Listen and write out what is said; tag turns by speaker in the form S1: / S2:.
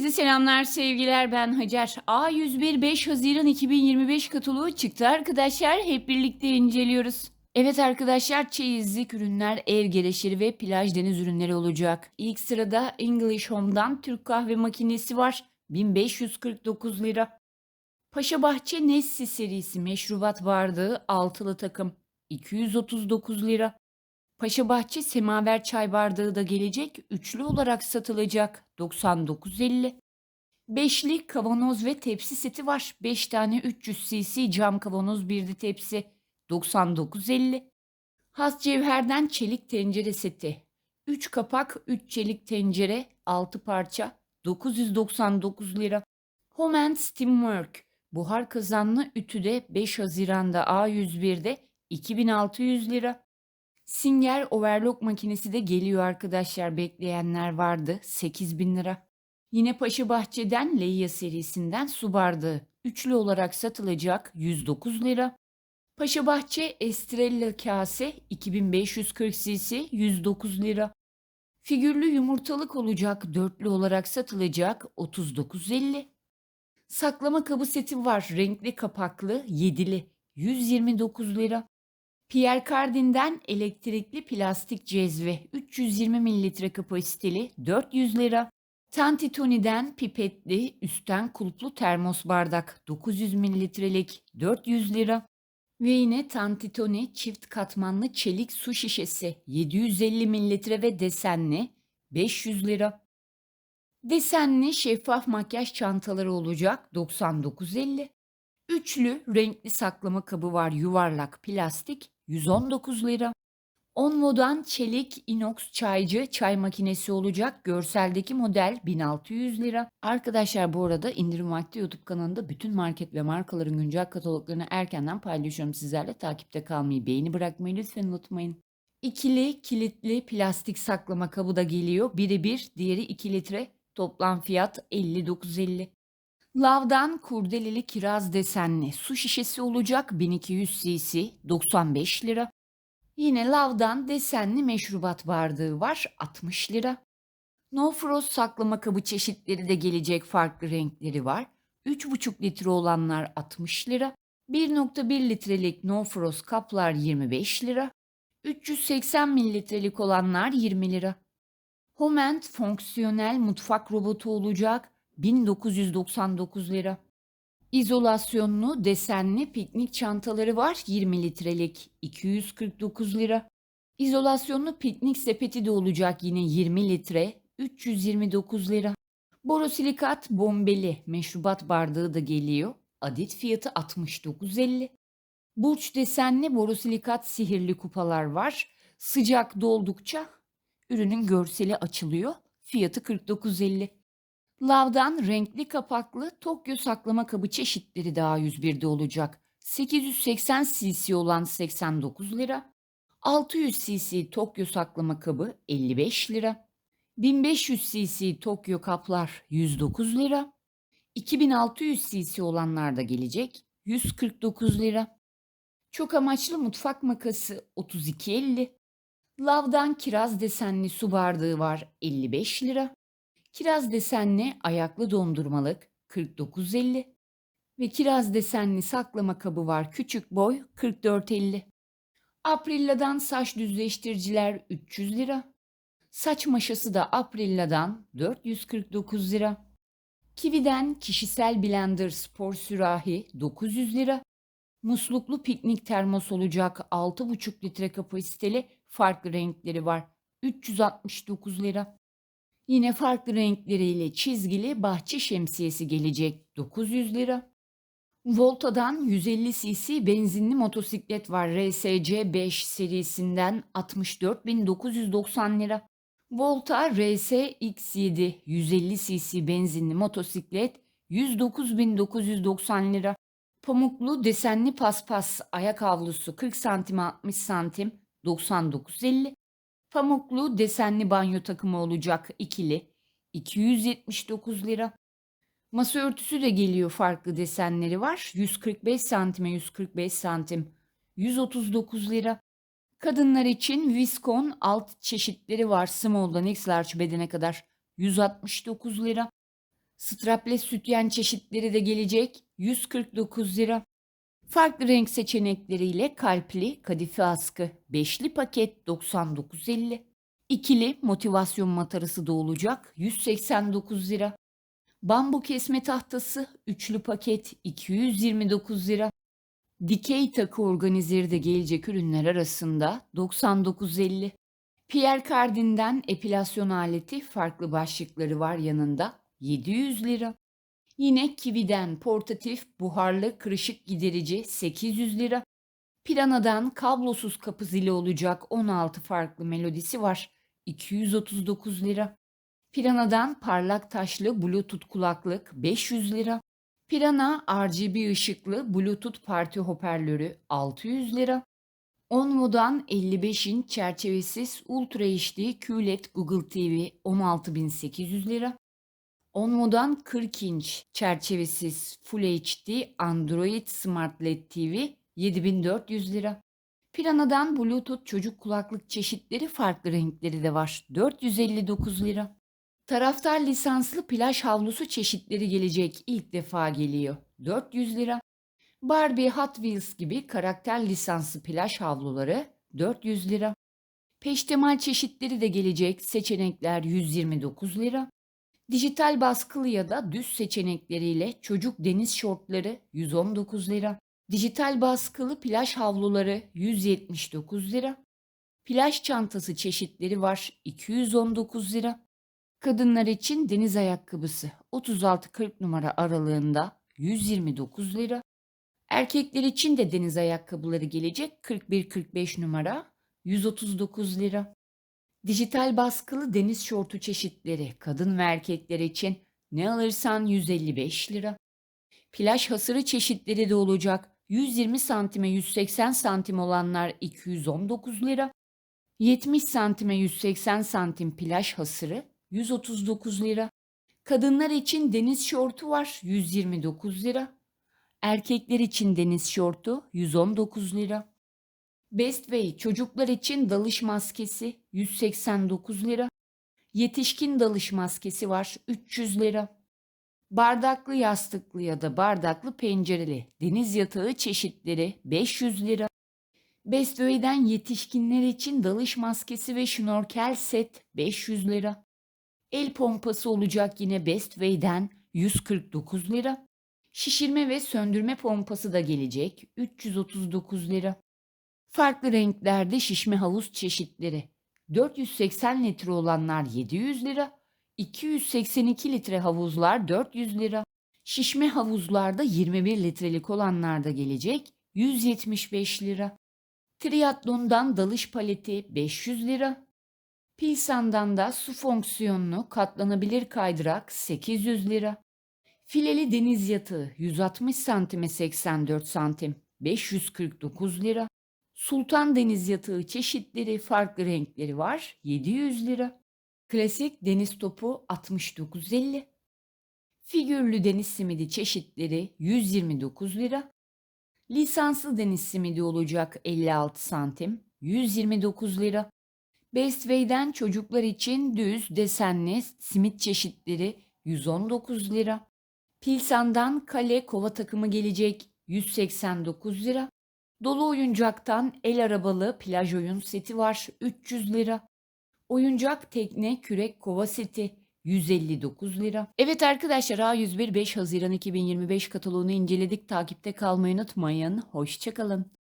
S1: Herkese selamlar, sevgiler. Ben Hacer. A101 5 Haziran 2025 kataloğu çıktı arkadaşlar. Hep birlikte inceliyoruz. Evet arkadaşlar, çeyizlik ürünler, ev gereçleri ve plaj deniz ürünleri olacak. İlk sırada English Home'dan Türk kahve makinesi var. 1549 lira. Paşabahçe Nessi serisi meşrubat bardağı altılı takım 239 lira. Paşabahçe semaver çay bardağı da gelecek. Üçlü olarak satılacak. 99.50. Beşli kavanoz ve tepsi seti var. 5 tane 300 cc cam kavanoz bir de tepsi. 99.50. Has cevherden çelik tencere seti. 3 kapak 3 çelik tencere 6 parça 999 lira. Home and Steamwork buhar kazanlı ütüde 5 Haziran'da A101'de 2600 lira. Singer overlock makinesi de geliyor arkadaşlar. Bekleyenler vardı. 8000 lira. Yine Paşa Bahçe'den Leia serisinden su bardağı. Üçlü olarak satılacak 109 lira. Paşa Bahçe Estrella kase 2540 cc 109 lira. Figürlü yumurtalık olacak dörtlü olarak satılacak 39.50. Saklama kabı seti var renkli kapaklı yedili 129 lira. Pierre Cardin'den elektrikli plastik cezve 320 mililitre kapasiteli 400 lira. Tantitoni'den pipetli üstten kulplu termos bardak 900 mililitrelik 400 lira. Ve yine Tantitoni çift katmanlı çelik su şişesi 750 mililitre ve desenli 500 lira. Desenli şeffaf makyaj çantaları olacak 99.50. Üçlü renkli saklama kabı var yuvarlak plastik 119 lira. Onvo'dan çelik inox çaycı çay makinesi olacak. Görseldeki model 1600 lira. Arkadaşlar bu arada indirim vakti YouTube kanalında bütün market ve markaların güncel kataloglarını erkenden paylaşıyorum sizlerle. Takipte kalmayı, beğeni bırakmayı lütfen unutmayın. İkili kilitli plastik saklama kabı da geliyor. Biri bir, diğeri 2 litre. Toplam fiyat 59.50. Lavdan kurdeleli kiraz desenli su şişesi olacak 1200 cc 95 lira. Yine lavdan desenli meşrubat bardağı var 60 lira. No Frost saklama kabı çeşitleri de gelecek farklı renkleri var. 3,5 litre olanlar 60 lira. 1,1 litrelik No Frost kaplar 25 lira. 380 mililitrelik olanlar 20 lira. Homent fonksiyonel mutfak robotu olacak 1999 lira. İzolasyonlu desenli piknik çantaları var 20 litrelik 249 lira. İzolasyonlu piknik sepeti de olacak yine 20 litre 329 lira. Borosilikat bombeli meşrubat bardağı da geliyor. Adet fiyatı 69.50. Burç desenli borosilikat sihirli kupalar var. Sıcak doldukça ürünün görseli açılıyor. Fiyatı 49.50. Lavdan renkli kapaklı Tokyo saklama kabı çeşitleri daha 101'de olacak. 880 cc olan 89 lira. 600 cc Tokyo saklama kabı 55 lira. 1500 cc Tokyo kaplar 109 lira. 2600 cc olanlar da gelecek 149 lira. Çok amaçlı mutfak makası 32.50. Lavdan kiraz desenli su bardağı var 55 lira. Kiraz desenli ayaklı dondurmalık 49.50 ve kiraz desenli saklama kabı var küçük boy 44.50. Aprilla'dan saç düzleştiriciler 300 lira. Saç maşası da Aprilla'dan 449 lira. Kivi'den kişisel blender spor sürahi 900 lira. Musluklu piknik termos olacak 6,5 litre kapasiteli farklı renkleri var 369 lira. Yine farklı renkleriyle çizgili bahçe şemsiyesi gelecek 900 lira. Volta'dan 150 cc benzinli motosiklet var RSC 5 serisinden 64.990 lira. Volta RS X7 150 cc benzinli motosiklet 109.990 lira. Pamuklu desenli paspas ayak havlusu 40 santim 60 santim 99.50. Pamuklu desenli banyo takımı olacak ikili 279 lira. Masa örtüsü de geliyor farklı desenleri var. 145 santime 145 santim 139 lira. Kadınlar için Viscon alt çeşitleri var. Small'dan X large bedene kadar 169 lira. Strapless sütyen çeşitleri de gelecek 149 lira. Farklı renk seçenekleriyle kalpli kadife askı beşli paket 99.50. İkili motivasyon matarası da olacak 189 lira. Bambu kesme tahtası üçlü paket 229 lira. Dikey takı organizeri de gelecek ürünler arasında 99.50. Pierre Cardin'den epilasyon aleti farklı başlıkları var yanında 700 lira. Yine Kiwi'den portatif buharlı kırışık giderici 800 lira. Pirana'dan kablosuz kapı zili olacak 16 farklı melodisi var 239 lira. Pirana'dan parlak taşlı Bluetooth kulaklık 500 lira. Pirana RGB ışıklı Bluetooth parti hoparlörü 600 lira. Onvo'dan 55 inç çerçevesiz Ultra HD QLED Google TV 16.800 lira. Onvo'dan 40 inç çerçevesiz Full HD Android Smart LED TV 7400 lira. Pirana'dan Bluetooth çocuk kulaklık çeşitleri farklı renkleri de var. 459 lira. Taraftar lisanslı plaj havlusu çeşitleri gelecek. ilk defa geliyor. 400 lira. Barbie Hot Wheels gibi karakter lisanslı plaj havluları 400 lira. Peştemal çeşitleri de gelecek. Seçenekler 129 lira. Dijital baskılı ya da düz seçenekleriyle çocuk deniz şortları 119 lira. Dijital baskılı plaj havluları 179 lira. Plaj çantası çeşitleri var 219 lira. Kadınlar için deniz ayakkabısı 36-40 numara aralığında 129 lira. Erkekler için de deniz ayakkabıları gelecek 41-45 numara 139 lira. Dijital baskılı deniz şortu çeşitleri kadın ve erkekler için ne alırsan 155 lira. Plaj hasırı çeşitleri de olacak 120 santime 180 santim olanlar 219 lira. 70 santime 180 santim plaj hasırı 139 lira. Kadınlar için deniz şortu var 129 lira. Erkekler için deniz şortu 119 lira. Best Way çocuklar için dalış maskesi 189 lira. Yetişkin dalış maskesi var 300 lira. Bardaklı yastıklı ya da bardaklı pencereli deniz yatağı çeşitleri 500 lira. Best Way'den yetişkinler için dalış maskesi ve şnorkel set 500 lira. El pompası olacak yine Best Way'den 149 lira. Şişirme ve söndürme pompası da gelecek 339 lira. Farklı renklerde şişme havuz çeşitleri. 480 litre olanlar 700 lira. 282 litre havuzlar 400 lira. Şişme havuzlarda 21 litrelik olanlar da gelecek 175 lira. Triatlondan dalış paleti 500 lira. Pilsan'dan da su fonksiyonlu katlanabilir kaydırak 800 lira. Fileli deniz yatağı 160 santime 84 santim 549 lira. Sultan deniz yatağı çeşitleri farklı renkleri var 700 lira. Klasik deniz topu 69.50. Figürlü deniz simidi çeşitleri 129 lira. Lisanslı deniz simidi olacak 56 santim 129 lira. Best Way'den çocuklar için düz desenli simit çeşitleri 119 lira. Pilsan'dan kale kova takımı gelecek 189 lira. Dolu oyuncaktan el arabalı plaj oyun seti var 300 lira. Oyuncak tekne kürek kova seti 159 lira. Evet arkadaşlar A101 5 Haziran 2025 kataloğunu inceledik. Takipte kalmayı unutmayın. Hoşçakalın.